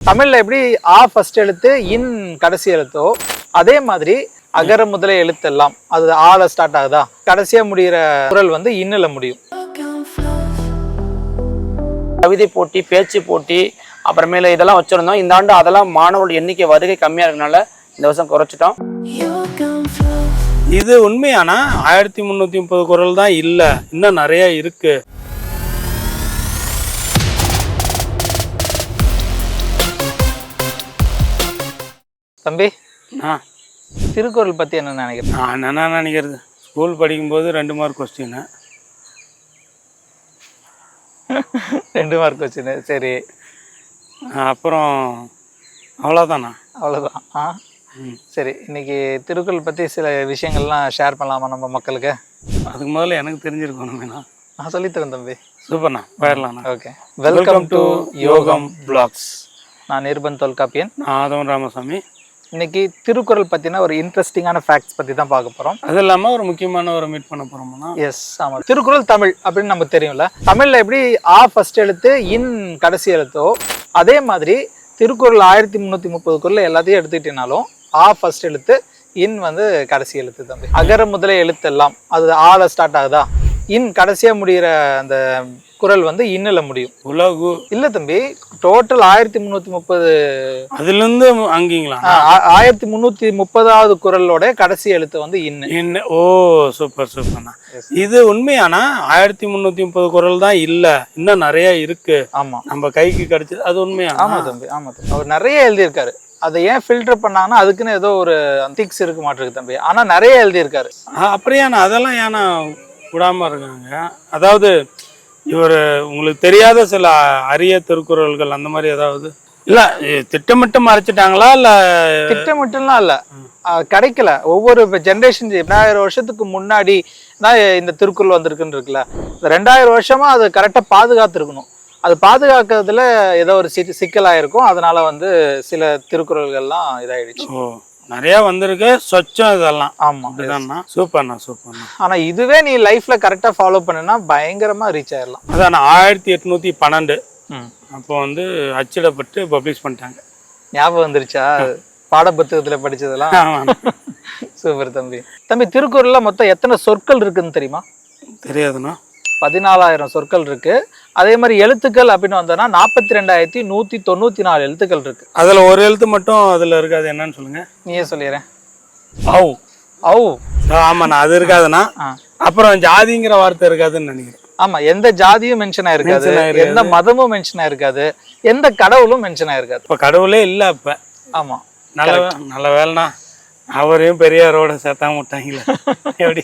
தமிழ்ல எப்படி ஆ ஃபர்ஸ்ட் எழுத்து இன் கடைசி எழுத்தோ அதே மாதிரி அகர முதல எழுத்தெல்லாம் அது ஆல ஸ்டார்ட் ஆகுதா? கடைசியா முடியிற குரல் வந்து இன்னுல முடியும். கவிதை போட்டி பேச்சு போட்டி அப்புறமேல இதெல்லாம் வச்சிருந்தோம். இந்த ஆண்டு அதெல்லாம் மாணவர்கள் எண்ணிக்கை வருகை கம்மியா இருக்கனால இந்த வருஷம் குறைச்சிட்டோம். இது உண்மையானா? ஆயிரத்தி முந்நூற்றி முப்பது குரல் தான் இல்லை. இன்னும் நிறைய இருக்கு. தம்பி. ஆ. திருக்குறள் பத்தி என்ன நினைக்கிறேன் நான் என்ன நினைக்கிறது? ஸ்கூல் படிக்கும்போது ரெண்டு மார்க் கொஸ்டின் ரெண்டு மார்க் வச்சுன்னு சரி. அப்புறம் அவ்வளோதானா அவ்வளவுதான். ஆ. சரி இன்னைக்கு திருக்குறள் பத்தி சில விஷயங்கள்லாம் ஷேர் பண்ணலாமா நம்ம மக்களுக்கு? அதுக்கு முதல்ல எனக்கு தெரிஞ்சிருக்கணுமேண்ணா நான் சொல்லித்தரேன் தம்பி. சூப்பர்ண்ணா போயிடலாண்ணா okay welcome to Yogam vlogs நான் நிர்பன் தொல்காப்பியன். நான் ஆதவன் ராமசாமி. இன்னைக்கு திருக்குறள் பத்தின ஒரு இன்ட்ரெஸ்டிங்கான ஃபேக்ட்ஸ் பத்தி தான் பார்க்க போறோம். அது இல்லாமல் ஒரு முக்கியமான ஒரு மீட் பண்ண போகிறோம்னா எஸ் ஆமா. திருக்குறள் தமிழ் அப்படின்னு நமக்கு தெரியும்ல. தமிழ்ல எப்படி ஆ ஃபர்ஸ்ட் எழுத்து இன் கடைசி எழுத்தோ அதே மாதிரி திருக்குறள் ஆயிரத்தி முந்நூற்றி முப்பது குரல் எல்லாத்தையும் எடுத்துக்கிட்டீங்கனாலும் ஆ ஃபர்ஸ்ட் எழுத்து இன் வந்து கடைசி எழுத்து தம்பி. அகர முதல எழுத்தெல்லாம் அது ஆல ஸ்டார்ட் ஆகுதா? இன் கடைசியா முடியிற அந்த குரல் வந்து இன்னில் முடியும். உலகு. இல்ல தம்பி டோட்டல் ஆயிரத்தி முந்நூற்றி முப்பது அதுலேருந்து அங்கீங்களா? ஆயிரத்தி முந்நூற்றி முப்பதாவது குரலோட கடைசி எழுத்து வந்து இன்னு. என்ன ஓ சூப்பர் சூப்பர்ண்ணா இது உண்மையானா? ஆயிரத்தி முந்நூற்றி முப்பது குரல் தான் இல்லை. இன்னும் நிறைய இருக்கு. ஆமா. நம்ம கைக்கு கிடைச்சது அது உண்மையா? ஆமா தம்பி ஆமா தம்பி. அவர் நிறைய எழுதியிருக்காரு. அதை ஏன் ஃபில்டர் பண்ணாங்கன்னா அதுக்குன்னு ஏதோ ஒரு திக்ஸ் இருக்க மாட்டிருக்கு தம்பி. ஆனா நிறைய எழுதியிருக்காரு. அப்படியாண்ணா அதெல்லாம் ஏன்னா விடாம இருக்காங்க? அதாவது இவர் உங்களுக்கு தெரியாத சில அரிய திருக்குறள்கள் அந்த மாதிரி ஏதாவது? இல்ல திட்டமிட்டு மறைச்சிட்டாங்களா இல்ல திட்டமிட்டுலாம் இல்ல. கிடைக்கல. ஒவ்வொரு ஜென்ரேஷன் ரெண்டாயிரம் வருஷத்துக்கு முன்னாடி தான் இந்த திருக்குறள் வந்திருக்குன்னு இருக்குல்ல. ரெண்டாயிரம் வருஷமா அது கரெக்டா பாதுகாத்துருக்கணும். அது பாதுகாக்கிறதுல ஏதோ ஒரு சிக்கலாயிருக்கும். அதனால வந்து சில திருக்குறள்கள்லாம் இதாயிடுச்சு. நிறைய வந்திருக்கு. சொச்சம் இதெல்லாம். ஆமா அப்படிதாண்ணா சூப்பர்ண்ணா சூப்பர்ண்ணா ஆனா இதுவே நீ லைஃப்ல கரெக்டா ஃபாலோ பண்ணுனா பயங்கரமா ரீச் ஆயிடலாம். அதான் ஆயிரத்தி எட்நூத்தி பன்னெண்டு. ம். அப்போ வந்து அச்சிடப்பட்டு பப்ளிஷ் பண்ணிட்டாங்க. ஞாபகம் வந்துருச்சா? பாடப்புத்தகத்துல படிச்சதெல்லாம்? ஆமாண்ணா. சூப்பர் தம்பி. தம்பி திருக்குறள்ல மொத்தம் எத்தனை சொற்கள் இருக்குன்னு தெரியுமா? தெரியாதுண்ணா. பதினாலாயிரம் சொற்கள் இருக்கு. அதே மாதிரி எழுத்துக்கள் அப்படின்னு வந்தோம்னா நாற்பத்தி ரெண்டாயிரத்தி நூத்தி தொண்ணூத்தி நாலு எழுத்துக்கள் இருக்கு. அதுல ஒரு எழுத்து மட்டும் அதுல இருக்காது. என்னன்னு சொல்லுங்க. நீயே சொல்லிடுறேன் ஔ. ஓ ஆமாண்ணா அது இருக்காதுண்ணா. அப்புறம் ஜாதிங்கிற வார்த்தை இருக்காதுன்னு நினைக்கிறேன். ஆமா எந்த ஜாதியும் மென்ஷன் ஆயிருக்காது. எந்த மதமும் மென்ஷன் ஆயிருக்காது. எந்த கடவுளும் மென்ஷன் ஆயிருக்காது. இப்ப கடவுளே இல்ல இப்ப ஆமா. நல்ல நல்ல வேலைண்ணா. அவரையும் பெரியாரோட சேர்த்தாம விட்டாங்களே. எப்படி?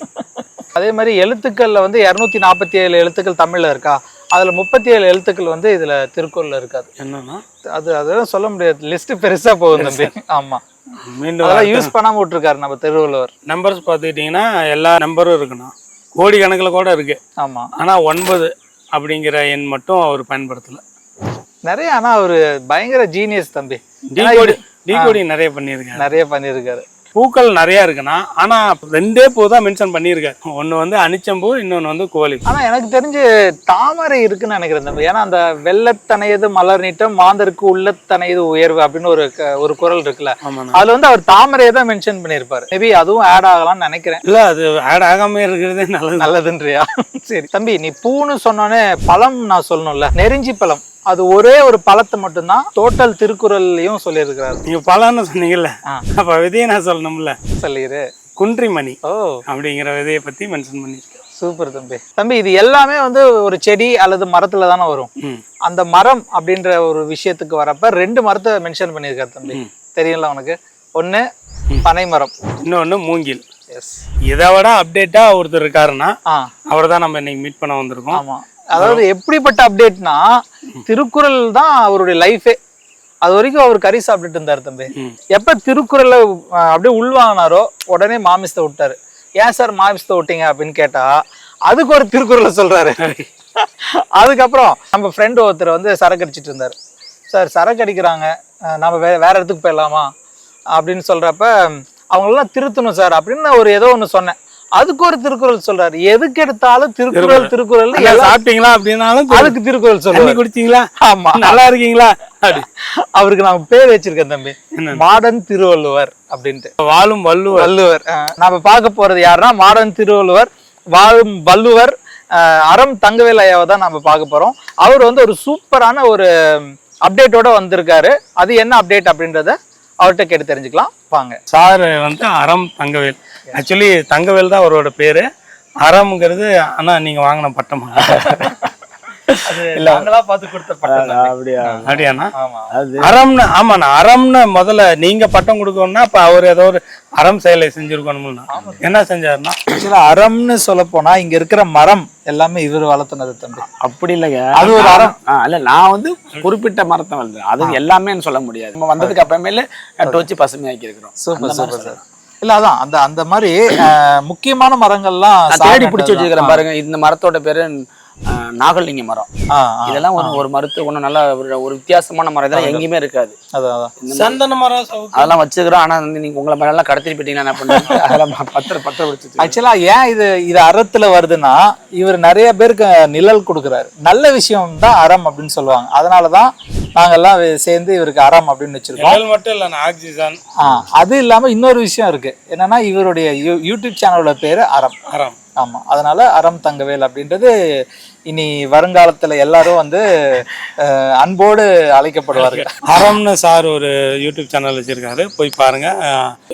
அதே மாதிரி எழுத்துக்கள்ல வந்து இருநூத்தி நாற்பத்தி ஏழு எழுத்துக்கள் தமிழ்ல இருக்கா? அதுல முப்பத்தி ஏழு எழுத்துக்கள் வந்து இதுல திருக்குறள்ல இருக்காது. என்னன்னா? அது அதெல்லாம் சொல்ல முடியாது. லிஸ்ட் பெருசா போகும் தம்பி. ஆமா. மீண்டும் அதெல்லாம் யூஸ் பண்ணாம விட்டுருக்காரு நம்ம திருவள்ளுவர். நம்பர்ஸ் பார்த்துக்கிட்டிங்கன்னா எல்லா நம்பரும் இருக்குண்ணா. கோடி கணக்கில் கூட இருக்கு. ஆமா. ஆனா ஒன்பது அப்படிங்கிற எண் மட்டும் அவர் பயன்படுத்தல. நிறைய ஆனா அவரு பயங்கர ஜீனியஸ் தம்பி. டி கோடி டி கோடி நிறைய பண்ணியிருக்காரு. நிறைய பண்ணியிருக்காரு. பூக்கள் நிறைய இருக்குண்ணா ஆனா ரெண்டே பூ தான் மென்ஷன் பண்ணியிருக்காரு. ஒன்னு வந்து அனிச்சம்பூ இன்னொன்னு வந்து கோழி ஆனா எனக்கு தெரிஞ்சு தாமரை இருக்குன்னு நினைக்கிறேன் தம்பி. ஏன்னா அந்த வெள்ளத்தனையது மலர் நீட்டம் மாந்தருக்கு உள்ளத்தனையது உயர்வு அப்படின்னு ஒரு ஒரு குரல் இருக்குல்ல. அதுல வந்து அவர் தாமரையை தான் மென்ஷன் பண்ணியிருப்பாரு. மேபி அதுவும் ஆட் ஆகலாம்னு நினைக்கிறேன். இல்ல அது ஆட் ஆகாம இருக்கிறதே நல்லது. நல்லதுன்றியா? சரி. தம்பி நீ பூன்னு சொன்னோன்னே பழம் நான் சொல்லணும்ல. நெருஞ்சி பழம். அது ஒரே ஒரு பழத்தை மட்டும்தான் டோட்டல் திருக்குறள்லயும் சொல்லியிருக்கிறாரு. நீங்க பழம்னு சொன்னீங்கல்ல. அப்ப விதையை நான் சொல்லணும்ல? சொல்லிடு குன்றிமணி ஓ. அப்படிங்கிற விதையை பத்தி மென்ஷன் பண்ணியிருக்கேன். சூப்பர் தம்பி. தம்பி இது எல்லாமே வந்து ஒரு செடி அல்லது மரத்துல தானே வரும். அந்த மரம் அப்படின்ற ஒரு விஷயத்துக்கு வரப்ப ரெண்டு மரத்தை மென்ஷன் பண்ணியிருக்காரு தம்பி. தெரியும்ல உனக்கு? ஒண்ணு பனை மரம் இன்னொன்னு மூங்கில். எஸ் இதை விட அப்டேட்டா ஒருத்தர் இருக்காருன்னா அவரை தான் நம்ம இன்னைக்கு மீட் பண்ண வந்திருக்கோம். ஆமா. அதாவது எப்படிப்பட்ட அப்டேட்னா திருக்குறள் தான் அவருடைய லைஃபே அது வரைக்கும் அவர் கறி சாப்பிட்டுட்டு இருந்தார் தம்பி. எப்ப திருக்குறளை அஹ், அப்படியே உள்வாங்கினாரோ உடனே மாமிசத்தை விட்டாரு. ஏன் சார் மாமிசத்தை விட்டீங்க அப்படின்னு கேட்டா அதுக்கு ஒரு திருக்குறளை சொல்றாரு. அதுக்கப்புறம் நம்ம ஃப்ரெண்டு ஒருத்தர் வந்து சரக்கு அடிச்சிட்டு இருந்தார். சார் சரக்கு அடிக்கிறாங்க. நம்ம வே வேற இடத்துக்கு போயிடலாமா? அப்படின்னு சொல்றப்ப அவங்களெல்லாம் திருத்தணும் சார் அப்படின்னு ஒரு ஏதோ ஒன்று சொன்னேன். அதுக்கு ஒரு திருக்குறள் சொல்றாரு. எதுக்கு எடுத்தாலும் திருக்குறள் திருக்குறள். சாப்பிட்டீங்களா அப்படின்னாலும் அதுக்கு திருக்குறள் சொல்றாரு குடிச்சீங்களா? ஆமா. நல்லா இருக்கீங்களா? அவருக்கு நான் பேர் வச்சிருக்கேன் தம்பி? மாடர்ன் திருவள்ளுவர் அப்படின்ட்டு. வாழும் வள்ளுவர். வள்ளுவர். நாம பார்க்க போறது யாருன்னா மாடர்ன் திருவள்ளுவர் வாழும் வள்ளுவர் அறம் தங்கவேல் ஐயாவை தான் நம்ம பார்க்க போறோம். அவர் வந்து ஒரு சூப்பரான ஒரு அப்டேட்டோட வந்திருக்காரு. அது என்ன அப்டேட் அப்படின்றத அவர்கிட்ட கேட்டு தெரிஞ்சுக்கலாம். வாங்க. சார் வந்து அறம் தங்கவேல். ஆக்சுவலி தங்கவேல் தான் அவரோட பேரு. அறம்ங்கிறது ஆனா நீங்க வாங்கின பட்டமா. நாங்களா முதல்ல நீங்க பட்டம் கொடுக்கணும்னா அப்ப அவர் ஏதோ ஒரு அறம் செயலை செஞ்சிருக்கணும்னா என்ன செஞ்சாருன்னா? ஆக்சுவலா அறம்னு சொல்ல போனா இங்க இருக்கிற மரம் எல்லாமே இவர் வளர்த்துனது தம்பி. அப்படி இல்லைங்க. அது ஒரு அறம். இல்ல நான் வந்து குறிப்பிட்ட மரத்தை வந்து அது எல்லாமே சொல்ல முடியாது. நம்ம வந்ததுக்கு அப்புறமேல நட்டு வச்சு பசுமையாக்கி இருக்கிறோம். சூப்பர் சூப்பர் சார் இல்ல அதான் அந்த அந்த மாதிரி முக்கியமான மரங்கள்லாம் தேடி பிடிச்சி. வச்சிருக்கிறேன் பாருங்க இந்த மரத்தோட பேரு நாகலிங்க மரம் இதெல்லாம் ஒரு ஒரு மரத்து ஒண்ணு நல்ல ஒரு- ஒரு வித்தியாசமான மரம் இதெல்லாம் எங்கேயுமே இருக்காது மாதிரி சந்தன மரம் அதெல்லாம் வச்சுக்கிறோம் ஆனா வந்து நீங்க உங்களை எல்லாம் கடத்திட்டு போயிட்டீங்கன்னா என்ன பண்ணுறது அதெல்லாம் பத்திர பத்திர பிடிச்சி ஆக்சுவலா ஏன் இது இது அறத்துல வருதுன்னா இவர் நிறைய பேருக்கு நிழல் கொடுக்குறாரு நல்ல விஷயம் தான் அறம் அப்படின்னு சொல்லுவாங்க அதனாலதான் நாங்கெல்லாம் வே- சேர்ந்து இவருக்கு அறம் அப்படின்னு வச்சிருக்கோம் நிழல் மட்டும் இல்ல ஆக்சிஜன் அது இல்லாம இன்னொரு விஷயம் இருக்கு என்னன்னா இவருடைய யூ- யூடியூப் சேனலோட பேரு அறம் அறம் ஆமா. அதனால அறம் தங்கவேல் அப்படின்றது இனி வருங்காலத்துல எல்லாரும் வந்து அன்போடு அழைக்கப்படுவார்கள். அறம்னு சார் ஒரு யூடியூப் சேனல் வச்சிருக்காரு. போய் பாருங்க.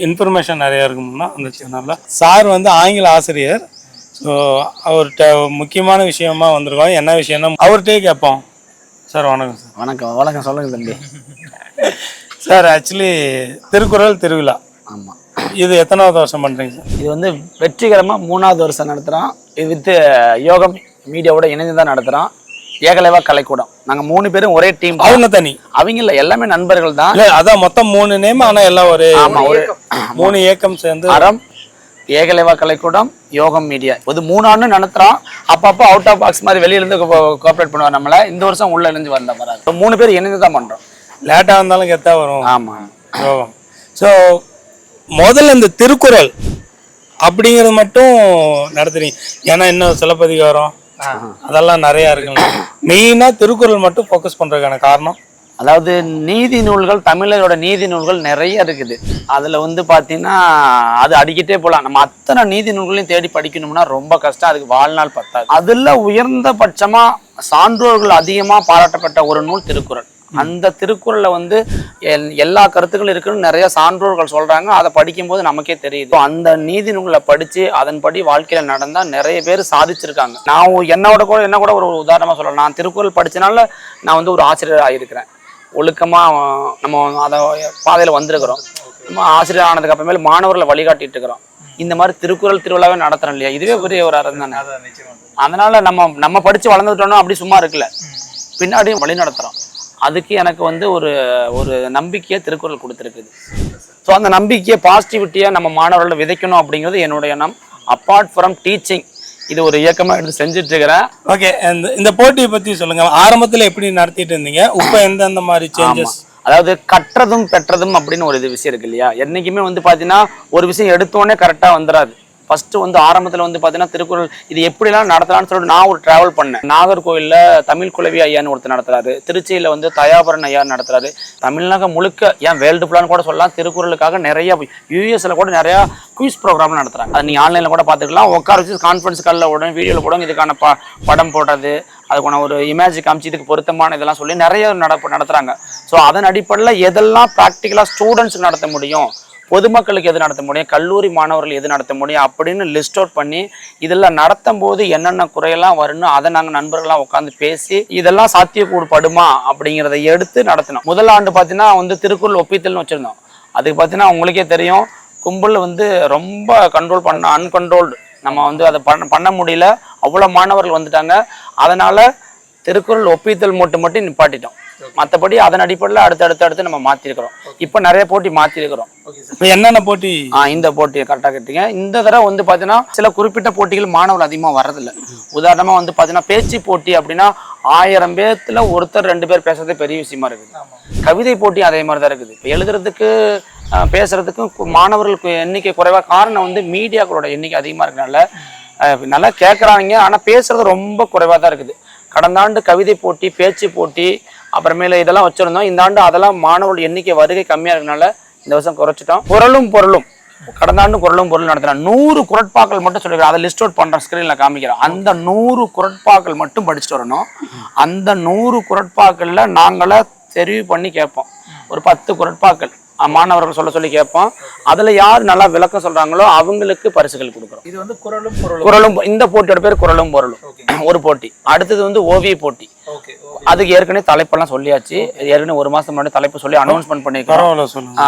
இன்ஃபர்மேஷன் நிறைய இருக்கும்னா அந்த சேனல்ல சார் வந்து ஆங்கில ஆசிரியர். ஸோ அவர்கிட்ட முக்கியமான விஷயமா வந்திருக்கோம். என்ன விஷயம்னா அவர்கிட்டயே கேட்போம். சார் வணக்கம் சார். வணக்கம். வணக்கம். சொல்லுங்க தம்பி. சார் ஆக்சுவலி திருக்குறள் திருவிழா. ஆமா. இது எத்தனாவது வருஷம் பண்றீங்க? சார் இது வந்து வெற்றிகரமா மூணாவது வருஷம் நடத்துறோம். இது வித் யோகம் மீடியாவோட இணைந்து தான் நடத்துறோம். ஏகலைவா கலைக்கூடம். நாங்க மூணு பேரும் ஒரே டீம் அவங்க தனி? அவங்க இல்ல எல்லாமே நண்பர்கள் தான். இல்ல அதான் மொத்தம் மூணு நேம் ஆனா எல்லாம் ஒரு ஆமா ஒரு மூணு இயக்கம் சேர்ந்து அறம் ஏகலைவா கலைக்கூடம் யோகம் மீடியா இது மூணு ஆண்டு நடத்துறோம். அப்பப்போ அவுட் ஆஃப் பாக்ஸ் மாதிரி வெளியில இருந்து கோஆப்ரேட் பண்ணுவார் நம்மள. இந்த வருஷம் உள்ள இருந்து வந்த வராது மூணு பேர் இணைந்து தான் பண்றோம். லேட்டா வந்தாலும் கெத்தா வரும். ஆமா. யோகம். ஸோ முதல்ல இந்த திருக்குறள் அப்படிங்கிறது மட்டும் நடத்துறீங்க. ஏன்னா இன்னும் சிலப்பதிகாரம்? அதெல்லாம் நிறைய இருக்குல்ல மெயினா திருக்குறள் மட்டும் ஃபோக்கஸ் பண்றதுக்கான காரணம். அதாவது நீதி நூல்கள் தமிழரோட நீதி நூல்கள் நிறைய இருக்குது. அதுல வந்து பாத்தீங்கன்னா அது அடிக்கிட்டே போலாம். நம்ம அத்தனை நீதி நூல்களையும் தேடி படிக்கணும்னா ரொம்ப கஷ்டம். அதுக்கு வாழ்நாள் பத்தாது. அதுல உயர்ந்த பட்சமா சான்றோர்கள் அதிகமா பாராட்டப்பட்ட ஒரு நூல் திருக்குறள். அந்த திருக்குறள்ல வந்து எல்- எல்லா கருத்துக்களும் இருக்குன்னு நிறைய சான்றோர்கள் சொல்றாங்க. அதை படிக்கும்போது நமக்கே தெரியுது. அந்த நீதி நூல்களை படிச்சு அதன்படி வாழ்க்கையில நடந்தா நிறைய பேர் சாதிச்சிருக்காங்க. நான் என்னோட கூட என்ன கூட ஒரு உதாரணமா சொல்லலாம். நான் திருக்குறள் படிச்சனால நான் வந்து ஒரு ஆசிரியர் ஆகியிருக்கிறேன். ஒழுக்கமா நம்ம அதை பாதையில வந்திருக்கிறோம். நம்ம ஆசிரியர் ஆனதுக்கு அப்புறமேல மாணவர்களை வழிகாட்டிட்டு இருக்கிறோம். இந்த மாதிரி திருக்குறள் திருவிழாவே நடத்துறோம் இல்லையா? இதுவே பெரிய ஒரு அறம் தானே அதனால நம்ம நம்ம படிச்சு வளர்ந்துட்டோம்னா அப்படி சும்மா இருக்குல்ல பின்னாடியும் வழி நடத்துறோம். அதுக்கு எனக்கு வந்து ஒரு ஒரு நம்பிக்கையை திருக்குறள் கொடுத்துருக்குது. ஸோ அந்த நம்பிக்கையை பாசிட்டிவிட்டியாக நம்ம மாணவர்களை விதைக்கணும் அப்படிங்கிறது என்னுடைய எண்ணம். அப்பார்ட் ஃப்ரம் டீச்சிங் இது ஒரு இயக்கமாக எடுத்து செஞ்சுட்டு இருக்கிறேன் ஓகே இந்த இந்த போட்டியை பத்தி சொல்லுங்க. ஆரம்பத்துல எப்படி நடத்திட்டு இருந்தீங்க? இப்போ எந்தெந்த மாதிரி சேஞ்சஸ் அதாவது கற்றதும் பெற்றதும் அப்படின்னு ஒரு இது விஷயம் இருக்கு இல்லையா? என்னைக்குமே வந்து பார்த்தீங்கன்னா ஒரு விஷயம் எடுத்தோடனே கரெக்டாக வந்துடாது ஃபர்ஸ்ட் வந்து ஆரம்பத்தில் வந்து பார்த்தீங்கன்னா திருக்குறள் இது எப்படிலாம் நடத்தலாம்னு சொல்லிட்டு நான் ஒரு டிராவல் பண்ணேன். நாகர்கோயிலில் தமிழ் குலவி ஐயான்னு ஒருத்தர் நடத்துறாரு. திருச்சியில் வந்து தயாபரன் ஐயா நடத்துறாரு. தமிழ்நாக முழுக்க ஏன் வேர்ல்டு ஃபுல்லான்னு கூட சொல்லலாம். திருக்குறளுக்காக நிறைய யூஎஸ்ல கூட நிறைய குயிஸ் ப்ரோக்ராம் நடத்துறாங்க. அது நீங்கள் ஆன்லைனில் கூட பார்த்துக்கலாம். உட்கார வச்சு கான்ஃபரன்ஸ் காலில் உடனே வீடியோவில் போடுங்க இதுக்கான ப படம் போடுறது அதுக்கான ஒரு இமேஜ் காமிச்சு இதுக்கு பொருத்தமான இதெல்லாம் சொல்லி நிறைய நட நடத்துகிறாங்க ஸோ அதன் அடிப்படையில் எதெல்லாம் ப்ராக்டிக்கலாக ஸ்டூடெண்ட்ஸுக்கு நடத்த முடியும்? பொதுமக்களுக்கு எது நடத்த முடியும்? கல்லூரி மாணவர்கள் எது நடத்த முடியும்? அப்படின்னு லிஸ்ட் அவுட் பண்ணி இதெல்லாம் நடத்தும் போது என்னென்ன குறையெல்லாம் வரும்னு அதை நாங்கள் நண்பர்கள்லாம் உட்காந்து பேசி இதெல்லாம் சாத்தியக்கூடு படுமா அப்படிங்கிறத எடுத்து நடத்தினோம் முதல் ஆண்டு பார்த்தீங்கன்னா வந்து திருக்குறள் ஒப்பித்தல்னு வச்சுருந்தோம். அதுக்கு பார்த்தீங்கன்னா உங்களுக்கே தெரியும் கும்பல் வந்து ரொம்ப கண்ட்ரோல் பண்ண அன்கண்ட்ரோல்டு நம்ம வந்து அதை பண்ண பண்ண முடியல. அவ்வளோ மாணவர்கள் வந்துட்டாங்க. அதனால் திருக்குறள் ஒப்பித்தல் மட்டும் மட்டும் நிப்பாட்டிட்டோம். மற்றபடி அதன் அடிப்படையில் அடுத்து அடுத்து அடுத்து நம்ம மாற்றிருக்கிறோம் இப்போ நிறைய போட்டி மாற்றிருக்கிறோம் இப்போ என்னென்ன போட்டி? ஆ இந்த போட்டியை கரெக்டாக கேட்டீங்க. இந்த தடவை வந்து பார்த்தீங்கன்னா சில குறிப்பிட்ட போட்டிகள் மாணவர்கள் அதிகமாக வர்றதில்ல. உதாரணமாக வந்து பார்த்தீங்கன்னா பேச்சு போட்டி அப்படின்னா ஆயிரம் பேர்த்துல ஒருத்தர் ரெண்டு பேர் பேசுறதே பெரிய விஷயமா இருக்குது. கவிதை போட்டி அதே மாதிரி தான் இருக்குது. இப்போ எழுதுறதுக்கு பேசுறதுக்கும் மாணவர்களுக்கு எண்ணிக்கை குறைவா காரணம் வந்து மீடியாக்களோட எண்ணிக்கை அதிகமா இருக்கனால நல்லா கேட்குறாங்க ஆனா பேசுறது ரொம்ப குறைவா தான் இருக்குது. கடந்த ஆண்டு கவிதை போட்டி பேச்சு போட்டி அப்புறமேல இதெல்லாம் வச்சிருந்தோம். இந்த ஆண்டு அதெல்லாம் மாணவர்கள் எண்ணிக்கை வருகை கம்மியா இருக்கனால இந்த வருஷம் குறைச்சிட்டோம். குரலும் பொருளும். கடந்த ஆண்டு குரலும் பொருள் நடத்தினேன் நூறு குரட்பாக்கள் மட்டும் சொல்லிக்கிறேன் அதை லிஸ்ட் அவுட் பண்றேன் ஸ்கிரீன்ல காமிக்கிறேன். அந்த நூறு குரட்பாக்கள் மட்டும் படிச்சுட்டு வரணும். அந்த நூறு குரட்பாக்கள்ல நாங்களே தெரிவு பண்ணி கேட்போம். ஒரு பத்து குரட்பாக்கள் மாணவர்கள் சொல்ல சொல்லி கேட்போம். அதுல யார் நல்லா விளக்கம் சொல்றாங்களோ அவங்களுக்கு பரிசுகள் கொடுக்குறோம். இது வந்து குரலும் குரலும் இந்த போட்டியோட பேர் குரலும் பொருளும். ஒரு போட்டி. அடுத்தது வந்து ஓவிய போட்டி. அதுக்கு ஏற்கனவே தலைப்பெல்லாம் சொல்லியாச்சு. ஏற்கனவே ஒரு மாசம் முன்னாடி தலைப்பு சொல்லி அனௌன்ஸ்மெண்ட் பண்ணிருக்கோம்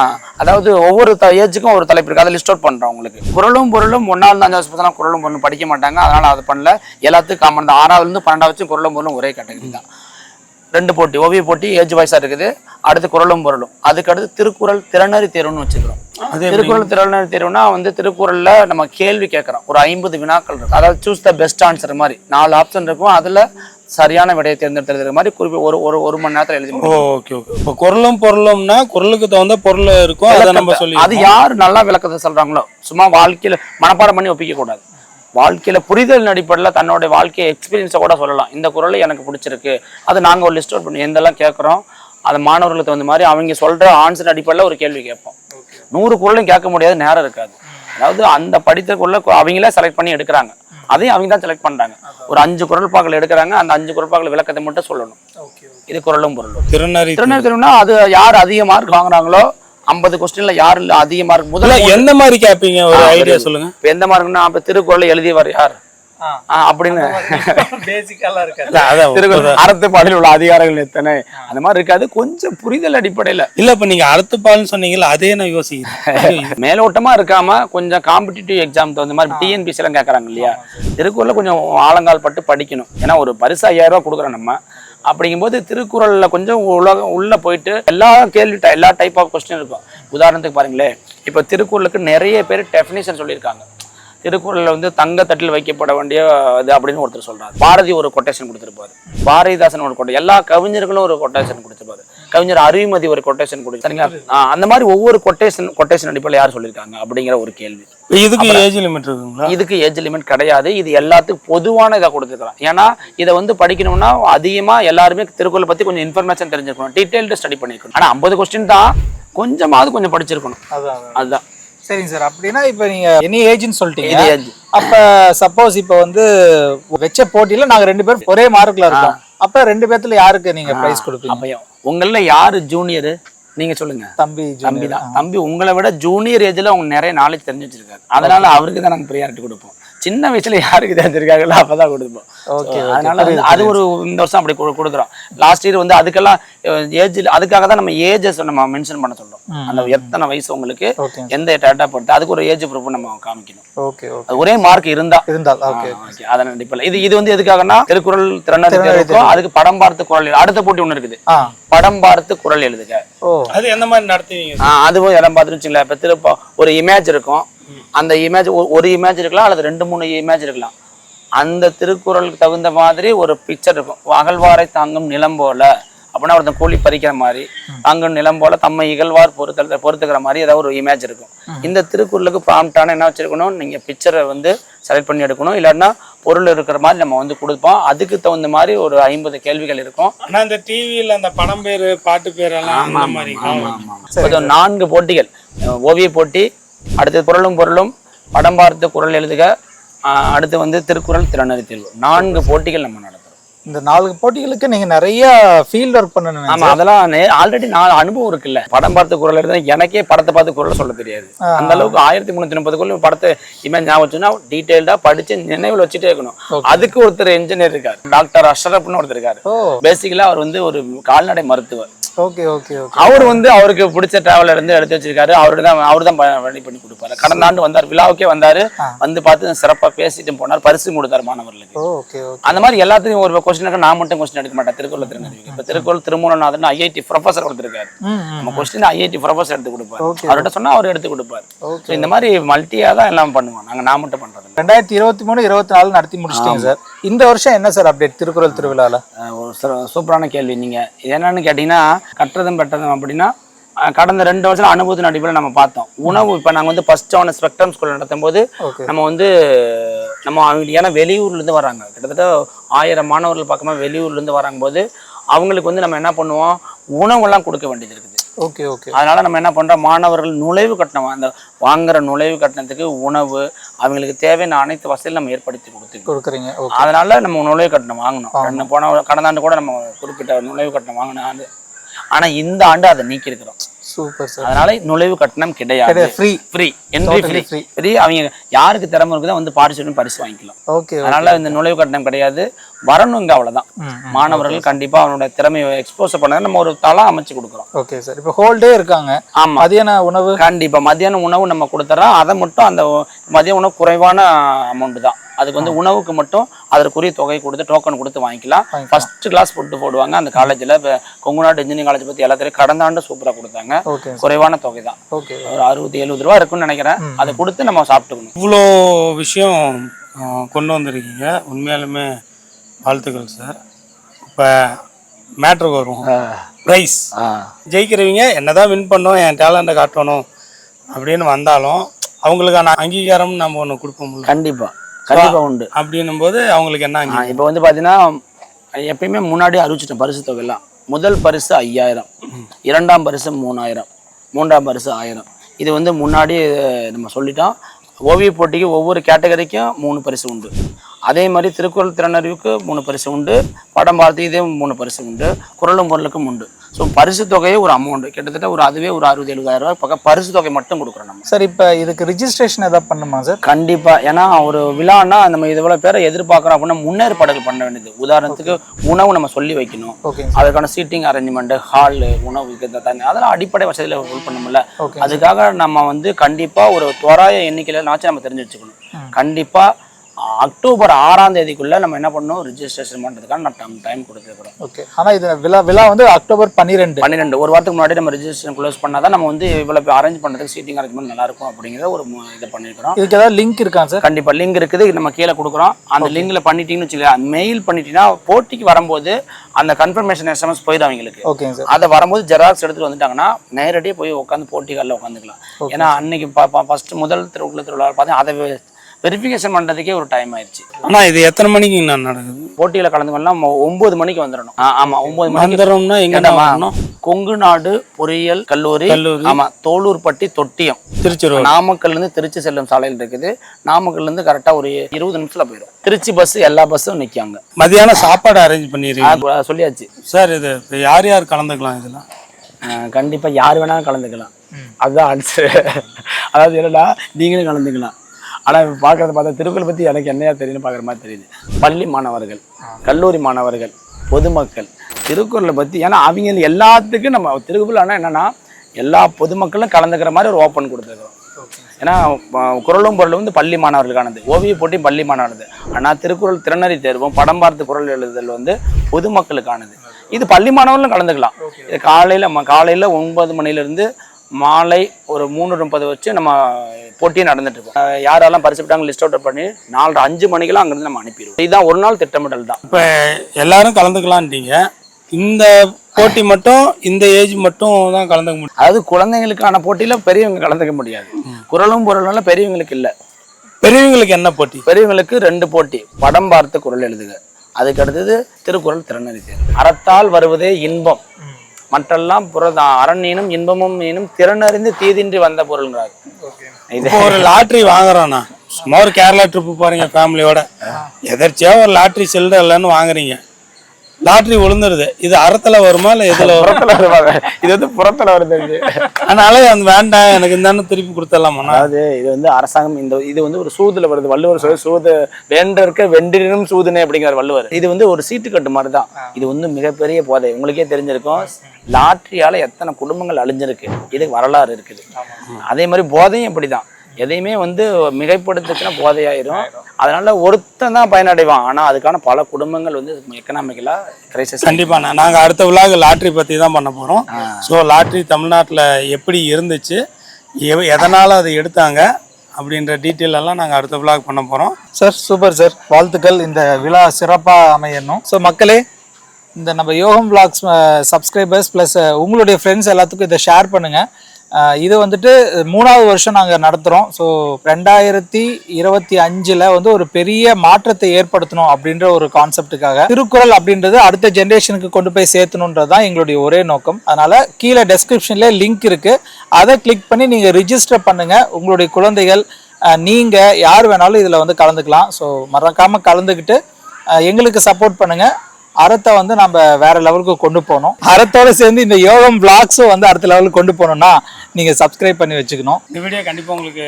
அதாவது ஒவ்வொரு ஏஜுக்கும் ஒரு தலைப்பு இருக்கு. அதை லிஸ்ட் அவுட் பண்றோம் உங்களுக்கு. குரலும் பொருளும் ஒன்னாவது அஞ்சாவது பசங்க குரலும் பொருளும் படிக்க மாட்டாங்க. அதனால அதை பண்ணல. எல்லாத்துக்கும் காமன் தான். ஆறாவதுல இருந்து பன்னெண்டாவது வரைக்கும் குரலும் பொருளும் ஒரே கேட்டகரி தான். ரெண்டு போட்டி. ஓவிய போட்டி ஏஜ் வைஸா இருக்குது. அடுத்து குரலும் பொருளும். அதுக்கு அடுத்து திருக்குறள் திறனறி தேர்வுன்னு வச்சுக்கிறோம் திருக்குறள் திறனறி தேர்வுனா வந்து திருக்குறள்ல நம்ம கேள்வி கேட்கறோம். ஒரு ஐம்பது வினாக்கள் இருக்கு அதாவது சூஸ் த பெஸ்ட் ஆன்சர் மாதிரி. நாலு ஆப்ஷன் இருக்கும். அதுல சரியான விடையை தேர்ந்தெடுத்துறது மாதிரி குறிப்பி ஒரு ஒரு ஒரு மணி நேரத்துல எழுதி ஓகே ஓகே. இப்போ குரலும் பொருளும்னா குரலுக்கு தகுந்த பொருள் இருக்கும் அதை நம்ம சொல்லி அது யார் நல்லா விளக்கத்தை சொல்றாங்களோ? சும்மா வாழ்க்கையில மனப்பாடம் பண்ணி ஒப்பிக்க கூடாது. வாழ்க்கையில புரிதல் அடிப்படையில் தன்னோட வாழ்க்கை எக்ஸ்பீரியன்ஸை கூட சொல்லலாம். இந்த குரல் எனக்கு பிடிச்சிருக்கு. அது நாங்க ஒரு லிஸ்ட் அவுட் பண்ணி எந்தெல்லாம் கேட்குறோம் அது மாணவர்களுக்கு தகுந்த மாதிரி அவங்க சொல்ற ஆன்சர் அடிப்படையில் ஒரு கேள்வி கேட்போம். நூறு குரலையும் கேட்க முடியாது நேரம் இருக்காது. அதாவது அந்த படித்த குரலை கு- அவங்களே செலக்ட் பண்ணி எடுக்கிறாங்க. அதையும் அவங்க தான் செலக்ட் பண்றாங்க. ஒரு அஞ்சு குரல் பாக்கள் எடுக்கிறாங்க அந்த அஞ்சு குரல் பாக்கள் விளக்கத்தை மட்டும் சொல்லணும். ஓகே இது குரலும் பொருளும். திருநறி திருநெல்வேலினா அது யார் அதிக மார்க் வாங்குறாங்களோ ஐம்பது கொஸ்டின்ல யார் இல்ல அதிக மார்க் இல்ல முதல்ல எந்த மாதிரி கேட்பீங்க ஒரு ஐடியா. சொல்லுங்க. இப்ப எந்த மார்க்னா அப்ப திருக்குறள் எழுதியவர் யார்? அப்படின்னு. பேசிக்கெல்லாம் இருக்காது. இல்ல அதான் திருக்குறள் அறத்து பாடலில் உள்ள அதிகாரங்கள் எத்தனை? அந்த மாதிரி இருக்காது. கொஞ்சம் புரிதல் அடிப்படையில. இல்ல இப்ப நீங்க அடுத்த பால்னு சொன்னீங்கல்ல அதே நான் யோசிக்கிறேன். மேலோட்டமா இருக்காம கொஞ்சம் காம்படிட்டிவ் எக்ஸாம் தகுந்த மாதிரி டிஎன்பிசி எல்லாம் கேட்கறாங்க இல்லையா? திருக்குறள்ல கொஞ்சம் ஆழங்கால் பட்டு படிக்கணும். ஏன்னா ஒரு பரிசு ஐயாயிரம் ரூபாய் கொடுக்குறோம் நம்ம. அப்படிங்கும்போது திருக்குறள்ல கொஞ்சம் உலகம் உள்ள போயிட்டு எல்லா கேள்வி எல்லா டைப் ஆஃப் கொஸ்டின் இருக்கும். உதாரணத்துக்கு பாருங்களேன். இப்போ திருக்குறளுக்கு நிறைய பேர் டெஃபினேஷன் சொல்லியிருக்காங்க. திருக்குறள்ல வந்து தங்க தட்டில் வைக்கப்பட வேண்டிய இது அப்படின்னு ஒருத்தர் சொல்றாரு. பாரதி ஒரு கொட்டேஷன் கொடுத்திருப்பாரு. பாரதிதாசன் ஒரு கொட்டை எல்லா கவிஞர்களும் ஒரு கொட்டேஷன் கொடுத்திருப்பாரு. கவிஞர் அறிவுமதி ஒரு கொட்டேஷன் கொடுத்து சரிங்களா? அந்த மாதிரி ஒவ்வொரு கொட்டேஷன் கொட்டேஷன் அடிப்படையில் யார் சொல்லியிருக்காங்க அப்படிங்கிற ஒரு கேள்வி. இதுக்கு ஏஜ் லிமிட் இருக்குங்களா? இதுக்கு ஏஜ் லிமிட் கிடையாது. இது எல்லாத்துக்கும் பொதுவான இதை கொடுத்துருக்கலாம் ஏன்னா இதை வந்து படிக்கணும்னா அதிகமா எல்லாருமே திருக்குறளை பத்தி கொஞ்சம் இன்ஃபர்மேஷன் தெரிஞ்சிருக்கணும். டீட்டெயில்டு ஸ்டடி பண்ணிருக்கணும். ஆனா ஐம்பது கொஸ்டின் தான். கொஞ்சமாவது கொஞ்சம் படிச்சிருக்கணும். அதான். அதுதான். சரிங்க சார். அப்படின்னா இப்போ நீங்க எனி ஏஜ்னு சொல்லிட்டீங்க. அப்ப சப்போஸ் இப்போ வந்து வச்ச போட்டியில நாங்க ரெண்டு பேரும் ஒரே மார்க்ல இருக்கோம். அப்ப ரெண்டு பேர்த்துல யாருக்கு நீங்க பிரைஸ் கொடுப்பீங்க? அப்பயும் உங்கள யாரு ஜூனியர் நீங்க சொல்லுங்க. தம்பி தம்பி. தான். தம்பி உங்களை விட ஜூனியர் ஏஜ்ல அவங்க நிறைய நாலேஜ் தெரிஞ்சு வச்சிருக்காரு. அதனால அவருக்கு தான் நாங்க ப்ரியாரிட்டி கொடுப்போம். சின்ன வயசுல யாருக்கு தெரிஞ்சிருக்காங்களோ அப்பதான் கொடுப்போம். அதனால அது ஒரு இந்த வருஷம் அப்படி கொடு- கொடுக்குறோம். லாஸ்ட் இயர் வந்து அதுக்கெல்லாம் ஏஜ் அதுக்காக தான் நம்ம ஏஜஸ் நம்ம மென்ஷன் பண்ண சொல்றோம். அந்த எத்தனை வயசு உங்களுக்கு எந்த டேட்டா போட்டு அதுக்கு ஒரு ஏஜ் ப்ரூஃப் நம்ம காமிக்கணும். ஓகே ஓகே அது ஒரே மார்க் இருந்தா. இருந்தால் ஓகே. அதன் அடிப்படையில் இது இது வந்து எதுக்காகன்னா திருக்குறள் தேர்வுக்கும் அதுக்கு படம் பார்த்து குரல் எழுது. அடுத்த போட்டி ஒண்ணு இருக்குது. படம் பார்த்து குரல் எழுதுக. அது எந்த மாதிரி நடத்துவீங்க அதுவும் இடம் பார்த்துட்டு வச்சுங்களேன். இப்போ திருப்ப ஒரு இமேஜ் இருக்கும். அந்த இமேஜ் ஒரு இமேஜ் இருக்கலாம் அல்லது ரெண்டு மூணு இமேஜ் இருக்கலாம். அந்த திருக்குறளுக்கு தகுந்த மாதிரி ஒரு பிக்சர் இருக்கும். அகழ்வாரை தாங்கும் நிலம் போல அப்படின்னா ஒருத்தன் கூலி பறிக்கிற மாதிரி தாங்கும் நிலம் போல தம்மை இகழ்வார் பொறுத்த பொறுத்துக்கிற மாதிரி ஏதாவது ஒரு இமேஜ் இருக்கும். இந்த திருக்குறளுக்கு ப்ராம்ப்டான என்ன வச்சிருக்கணும்? நீங்க பிக்சரை வந்து செலக்ட் பண்ணி எடுக்கணும். இல்லைன்னா பொருள் இருக்கிற மாதிரி நம்ம வந்து கொடுப்போம். அதுக்கு தகுந்த மாதிரி ஒரு ஐம்பது கேள்விகள் இருக்கும். ஆனா இந்த டிவில அந்த படம் பேரு பாட்டு பேரெல்லாம் அந்த மாதிரி கொஞ்சம் நான்கு போட்டிகள். ஓவிய போட்டி அடுத்து பொருளும் பொருளும் படம் பார்த்து குரல் எழுதுக. அடுத்து வந்து திருக்குறள் திறனறி தேர்வு. நான்கு போட்டிகள் நம்ம நடத்துறோம். இந்த நாலு போட்டிகளுக்கு நீங்க நிறைய ஃபீல்ட் ஒர்க் பண்ணணும் ஆமா அதெல்லாம் ஆல்ரெடி நாலு அனுபவம் இருக்குல்ல. படம் பார்த்து குரல் எழுத எனக்கே படத்தை பார்த்து குரல் சொல்ல தெரியாது. அந்த அளவுக்கு ஆயிரத்தி முந்நூத்தி முப்பது குரல் படத்தை இமேஜ் ஞாபகம் வச்சுன்னா டீடைல்டா படிச்சு நினைவுல வச்சுட்டே இருக்கணும். அதுக்கு ஒருத்தர் இன்ஜினியர் இருக்காரு. டாக்டர் அஷ்ரப்னு ஒருத்தர் இருக்காரு. ஓ. பேசிக்கலா அவர் வந்து ஒரு கால்நடை மருத்துவர். Okay okay okay. அவர் வந்து அவருக்கு பிடிச்ச டிராவலர் இருந்து எடுத்து வச்சிருக்காரு. அவரு தான் அவர் தான் ரெடி பண்ணி கொடுப்பாரு. கடந்த ஆண்டு வந்தார் விழாவுக்கே வந்தாரு. வந்து பார்த்து சிறப்பா பேசிட்டு போனார் பரிசு கொடுத்தாரு மாணவர்களுக்கு. ஓகே அந்த மாதிரி எல்லாத்துக்கும் ஒரு கொஸ்டின் நான் மட்டும் கொஸ்டின் எடுக்க மாட்டேன். திருக்குறள் திருநெல்வேலி. இப்ப திருக்குறள் திருமூலநாதன் ஐஐடி ப்ரொஃபசர் கொடுத்திருக்காரு. நம்ம கொஸ்டின் ஐஐடி ப்ரொஃபசர் எடுத்து கொடுப்பாரு. அவர்கிட்ட சொன்னா அவர் எடுத்து கொடுப்பாரு. இந்த மாதிரி மல்டியா தான் எல்லாம் பண்ணுவோம் நாங்க நான் மட்டும் பண்றது. ரெண்டாயிரத்தி இருபத்தி மூணு இருபத்தி நாலு நடத்தி முடிச்சிட்டீங்க சார். இந்த வருஷம் என்ன சார் அப்டேட் திருக்குறள் திருவிழால? ஒரு சூப்பரான கேள்வி. நீங்கள் என்னன்னு கேட்டிங்கன்னா கட்டுறதும் பெற்றதும் அப்படின்னா கடந்த ரெண்டு வருஷம் அனுபவத்தின் அடிப்படையில் நம்ம பார்த்தோம். உணவு இப்போ நாங்கள் வந்து ஃபர்ஸ்ட் அவனை ஸ்பெக்ட்ரம் ஸ்கூல் நடத்தும் போது நம்ம வந்து நம்ம ஏன்னா வெளியூர்லேருந்து வராங்க. கிட்டத்தட்ட ஆயிரம் மாணவர்கள் பக்கமாக வெளியூர்லேருந்து வராங்க போது அவங்களுக்கு வந்து நம்ம என்ன பண்ணுவோம்? உணவெல்லாம் கொடுக்க வேண்டியது இருக்குது. ஓகே ஓகே அதனால நம்ம என்ன பண்றோம்? மாணவர்கள் நுழைவு கட்டணம் அந்த வாங்குற நுழைவு கட்டணத்துக்கு உணவு அவங்களுக்கு தேவையான அனைத்து வசதியும் நம்ம ஏற்படுத்தி கொடுத்துருக்கோம் கொடுக்குறீங்க. அதனால நம்ம நுழைவு கட்டணம் வாங்கணும். போன கடந்த ஆண்டு கூட நம்ம குறிப்பிட்ட நுழைவு கட்டணம் வாங்கின ஆனா இந்த ஆண்டு அதை நீக்கி இருக்கிறோம் சூப்பர் சார் அதனால நுழைவு கட்டணம் கிடையாது. Free free entry free. Free அவங்க யாருக்கு திறமை இருக்குதோ வந்து பாரிசுடன் பரிசு வாங்கிக்கலாம். ஓகே அதனால இந்த நுழைவு கட்டணம் கிடையாது. வரணுங்க அவ்வளவுதான். மாணவர்கள் கண்டிப்பா அவனோட திறமையை எக்ஸ்போஸ் பண்ண நம்ம ஒரு தளம் அமைச்சு கொடுக்குறோம். ஓகே சார் இப்போ ஹோல்டே இருக்காங்க. ஆமா. மதியான உணவு? கண்டிப்பா. மத்தியான உணவு நம்ம கொடுத்துறோம். அதை மட்டும் அந்த மதிய உணவு குறைவான அமௌண்ட் தான். அதுக்கு வந்து உணவுக்கு மட்டும் அதற்குரிய தொகை கொடுத்து டோக்கன் கொடுத்து வாங்கிக்கலாம். ஃபர்ஸ்ட் கிளாஸ் ஃபுட்டு போடுவாங்க. அந்த காலேஜில் இப்போ கொங்குநாடு இன்ஜினியரிங் காலேஜ் பற்றி எல்லாத்தையும் கடந்த ஆண்டு சூப்பராக கொடுத்தாங்க. ஓகே குறைவான தொகை தான். ஓகே ஒரு அறுபது எழுபது ரூபா இருக்குன்னு நினைக்கிறேன். அதை கொடுத்து நம்ம சாப்பிட்டுக்கணும். இவ்வளோ விஷயம் கொண்டு வந்திருக்கீங்க. உண்மையாலுமே வாழ்த்துக்கள் சார் இப்போ மேட்ருக்கு வருவோம். ப்ரைஸ் ஜெயிக்கிறவங்க என்னதான் வின் பண்ணோம் என் டேலண்ட்டை காட்டணும் அப்படின்னு வந்தாலும் அவங்களுக்கான அங்கீகாரம் நம்ம ஒன்று கொடுப்போம்ல. கண்டிப்பா. கண்டிப்பா உண்டு. அப்படின்னும் போது அவங்களுக்கு என்ன இப்போ வந்து பார்த்தீங்கன்னா எப்பயுமே முன்னாடி அறிவிச்சிட்டேன் பரிசு தொகையெல்லாம். முதல் பரிசு ஐயாயிரம். இரண்டாம் பரிசு மூணாயிரம். மூன்றாம் பரிசு ஆயிரம். இது வந்து முன்னாடி நம்ம சொல்லிட்டோம். ஓவிய போட்டிக்கு ஒவ்வொரு கேட்டகரிக்கும் மூணு பரிசு உண்டு. அதே மாதிரி திருக்குறள் திறனறிவுக்கு மூணு பரிசு உண்டு. படம் பார்த்து இதே மூணு பரிசு உண்டு. குரலும் பொருளுக்கும் உண்டு. ஸோ பரிசு தொகையே ஒரு அமௌண்ட் கிட்டத்தட்ட ஒரு அதுவே ஒரு அறுபது எழுபதாயிரம் ரூபாய் பக்கம் பரிசு தொகை மட்டும் கொடுக்குறோம் நம்ம. சார் இப்போ இதுக்கு ரிஜிஸ்ட்ரேஷன் ஏதாவது பண்ணுமா சார் கண்டிப்பா. ஏன்னா ஒரு விழான்னா நம்ம இவ்வளவு பேரை எதிர்பார்க்குறோம் அப்படின்னா முன்னேற்பாடுகள் பண்ண வேண்டியது. உதாரணத்துக்கு உணவு நம்ம சொல்லி வைக்கணும். ஓகே அதுக்கான சீட்டிங் அரேஞ்ச்மெண்ட் ஹாலு உணவு இந்த தண்ணி அதெல்லாம் அடிப்படை வசதியில் ஃபுல் பண்ணணும்ல ஓகே அதுக்காக நம்ம வந்து கண்டிப்பா ஒரு தோராய எண்ணிக்கையில நாச்சும் நம்ம தெரிஞ்சு வச்சுக்கணும். கண்டிப்பா அஹ், அக்டோபர் ஆறாம் தேதிக்குள்ள நம்ம என்ன பண்ணணும்? ரிஜிஸ்ட்ரேஷன் பண்றதுக்கான நம்ம டைம் கொடுத்துருக்குறோம். ஓகே ஆனா இது விழா விழா வந்து அக்டோபர் பன்னிரெண்டு. பன்னிரெண்டு. ஒரு வாரத்துக்கு முன்னாடி நம்ம ரிஜிஸ்ட்ரேஷன் க்ளோஸ் பண்ணாதான் நம்ம வந்து இவ்வளவு அரேஞ்ச் பண்றதுக்கு சீட்டிங் அரேஞ்ச்மெண்ட் நல்லா இருக்கும் அப்படிங்கிற ஒரு இதை பண்ணிருக்கிறோம். இதுக்கு ஏதாவது லிங்க் இருக்கா சார் கண்டிப்பா லிங்க் இருக்குது. நம்ம கீழே கொடுக்குறோம். அந்த லிங்க்ல பண்ணிட்டீங்கன்னு வச்சுக்கோங்க. மெயில் பண்ணிட்டீங்கன்னா போட்டிக்கு வரும்போது அந்த கன்ஃபர்மேஷன் எஸ்எம்எஸ் போயிடும் அவங்களுக்கு. ஓகேங்க சார் அதை வரும்போது ஜெராக்ஸ் எடுத்துட்டு வந்துட்டாங்கன்னா நேரடியாக போய் உட்காந்து போட்டிகளில் உட்காந்துக்கலாம். ஏன்னா அன்னைக்கு ஃபர்ஸ்ட் முதல் திருக்குள்ள திருவிழா பார்த்தா அதை வெரிஃபிகேஷன் பண்றதுக்கே ஒரு டைம் ஆயிடுச்சு. ஆனா இது எத்தனை மணிக்கு நான் நடக்குது? போட்டியில கலந்துக்கலாம் ஒன்பது மணிக்கு வந்துடணும். ஆ, ஆமா ஒன்பது மணிக்கு. வந்துடும்னா எங்க கொங்கு நாடு பொறியியல் கல்லூரி. கல்லூரி. ஆமா தோலூர்பட்டி தொட்டியம். திருச்சிருவா நாமக்கல்ல இருந்து திருச்சி செல்லும் சாலையில் இருக்குது. நாமக்கல்ல இருந்து கரெக்டா ஒரு இருபது நிமிஷத்துல போயிடும். திருச்சி பஸ் எல்லா பஸ்ஸும் நிக்காங்க. மதியானம் சாப்பாடு அரேஞ்ச் பண்ணிடுறீங்க? சொல்லியாச்சு. சார் இது யார் யார் கலந்துக்கலாம் இதெல்லாம் ஆ, கண்டிப்பா யார் வேணாலும் கலந்துக்கலாம். அதுதான் ஆன்சர் அதாவது என்னன்னா நீங்களும் கலந்துக்கலாம். ஆனால் பார்க்குறத பார்த்தா திருக்குறள் பற்றி எனக்கு என்னையா தெரியும்னு பார்க்குற மாதிரி தெரியுது. பள்ளி மாணவர்கள் கல்லூரி மாணவர்கள் பொதுமக்கள் திருக்குறளை பற்றி ஏன்னா அவங்க எல்லாத்துக்கும் நம்ம திருக்குறள் ஆனால் என்னன்னா எல்லா பொதுமக்களும் கலந்துக்கிற மாதிரி ஒரு ஓப்பன் கொடுத்துருக்குறோம். ஏன்னா குரலும் பொருளும் வந்து பள்ளி மாணவர்களுக்கானது. ஓவிய போட்டி பள்ளி மாணவர்களது. ஆனால் திருக்குறள் திறனறி தேர்வும் படம் பார்த்து குரல் எழுதுதல் வந்து பொதுமக்களுக்கானது. இது பள்ளி மாணவர்களும் கலந்துக்கலாம். இது காலையில் ம காலையில் ஒன்பது மணிலேருந்து மாலை ஒரு மூணு முப்பது வச்சு நம்ம போட்டியே நடந்துட்டு இருக்கோம் யாரெல்லாம் பரிசுட்டாங்க லிஸ்ட் அவுட் பண்ணி நாலரை அஞ்சு மணிக்கெல்லாம் அங்கேருந்து நம்ம அனுப்பிடுவோம். இதுதான் ஒரு நாள் திட்டமிடல் தான். இப்ப எல்லாரும் கலந்துக்கலான்ட்டீங்க இந்த போட்டி மட்டும் இந்த ஏஜ் மட்டும் தான் கலந்துக்க முடியும். அதாவது குழந்தைங்களுக்கான போட்டியில் பெரியவங்க கலந்துக்க முடியாது. குறளும் பொருளும் பெரியவங்களுக்கு இல்லை. பெரியவங்களுக்கு என்ன போட்டி? பெரியவங்களுக்கு ரெண்டு போட்டி. படம் பார்த்து குரல் எழுதுக. அதுக்கு அடுத்தது திருக்குறள் திறனறி தேர்வு. அறத்தால் வருவதே இன்பம். மற்றெல்லாம் புறதா அரண்யனும் இன்பமும் ஈனும் திறனறிந்து தீதின்றி வந்த பொருள்ங்கிறார். இப்போ ஒரு லாட்ரி வாங்குறோண்ணா சும்மா ஒரு கேரளா ட்ரிப்பு போறீங்க ஃபேமிலியோட எதர்ச்சியா ஒரு லாட்ரி சில்லற இல்லைன்னு வாங்குறீங்க. லாட்ரி விழுந்துருது. இது அறத்துல வருமா இல்ல எதுல வரும்? புறத்துல வருவாங்க இது வந்து புறத்துல வருது இது. அதனால அந்த வேண்டாம். எனக்கு இந்த திருப்பி கொடுத்துடலாமா? அதாவது இது வந்து அரசாங்கம் இந்த இது வந்து ஒரு சூதுல வருது. வள்ளுவர் சொல்லி சூது வேண்டற்க வென்றினும் சூதுனே அப்படிங்கிற வள்ளுவர். இது வந்து ஒரு சீட்டு கட்டு மாதிரி தான் இது வந்து மிகப்பெரிய போதை. உங்களுக்கே தெரிஞ்சிருக்கும். லாட்ரியால எத்தனை குடும்பங்கள் அழிஞ்சிருக்கு. இதுக்கு வரலாறு இருக்குது. அதே மாதிரி போதையும் இப்படிதான். எதையுமே வந்து மிகைப்படுத்துச்சுன்னா போதையாயிரும். அதனால ஒருத்தன் தான் பயனடைவான். ஆனா அதுக்கான பல குடும்பங்கள் வந்து எக்கனாமிக்கலா கிரைசிஸ் கண்டிப்பாண்ணா நாங்க அடுத்த விழாக்கு லாட்ரி பத்தி தான் பண்ண போறோம். ஸோ லாட்ரி தமிழ்நாட்டுல எப்படி இருந்துச்சு எவ- எதனால அதை எடுத்தாங்க அப்படின்ற டீட்டெயில் எல்லாம் நாங்க அடுத்த விழாக்கு பண்ண போறோம். சார் சூப்பர் சார் வாழ்த்துக்கள். இந்த விழா சிறப்பாக அமையணும். ஸோ மக்களே இந்த நம்ம யோகம் vlogs சப்ஸ்கிரைபர்ஸ் ப்ளஸ் உங்களுடைய ஃப்ரெண்ட்ஸ் எல்லாத்துக்கும் இதை ஷேர் பண்ணுங்கள் இது வந்துட்டு மூணாவது வருஷம் நாங்கள் நடத்துகிறோம் ஸோ ரெண்டாயிரத்தி இருபத்தி அஞ்சில் வந்து ஒரு பெரிய மாற்றத்தை ஏற்படுத்தணும் அப்படின்ற ஒரு கான்செப்டுக்காக திருக்குறள் அப்படின்றது அடுத்த ஜென்ரேஷனுக்கு கொண்டு போய் சேர்த்தணுன்றது தான் எங்களுடைய ஒரே நோக்கம். அதனால் கீழே டெஸ்கிரிப்ஷன்லேயே லிங்க் இருக்குது அதை கிளிக் பண்ணி நீங்கள் ரிஜிஸ்டர் பண்ணுங்கள் உங்களுடைய குழந்தைகள் நீங்கள் யார் வேணாலும் இதில் வந்து கலந்துக்கலாம். ஸோ மறக்காமல் கலந்துக்கிட்டு எங்களுக்கு சப்போர்ட் பண்ணுங்கள் அறத்தை வந்து நம்ம வேற லெவலுக்கு கொண்டு போகணும். அறத்தோட சேர்ந்து இந்த யோகம் vlogs-உம் வந்து அடுத்த லெவலுக்கு கொண்டு போகணும்னா நீங்க சப்ஸ்கிரைப் பண்ணி வச்சுக்கணும். இந்த வீடியோ கண்டிப்பாக உங்களுக்கு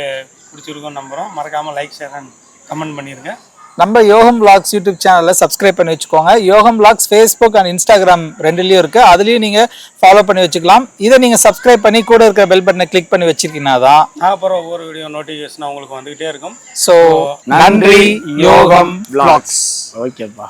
பிடிச்சிருக்கும்னு நம்புகிறோம் மறக்காமல் லைக் ஷேர் அண்ட் கமெண்ட் பண்ணிடுங்க நம்ம யோகம் vlogs யூடியூப் சேனலில் சப்ஸ்கிரைப் பண்ணி வச்சுக்கோங்க. யோகம் vlogs ஃபேஸ்புக் அண்ட் இன்ஸ்டாகிராம் ரெண்டுலேயும் இருக்கு. அதுலேயும் நீங்க ஃபாலோ பண்ணி வச்சுக்கலாம். இதை நீங்க சப்ஸ்கிரைப் பண்ணி கூட இருக்கிற பெல் பட்டனை கிளிக் பண்ணி வச்சிருக்கீங்கன்னா தான் அப்புறம் ஒவ்வொரு வீடியோ நோட்டிஃபிகேஷன் உங்களுக்கு வந்துகிட்டே இருக்கும். ஸோ நன்றி யோகம் vlogs. ஓகேப்பா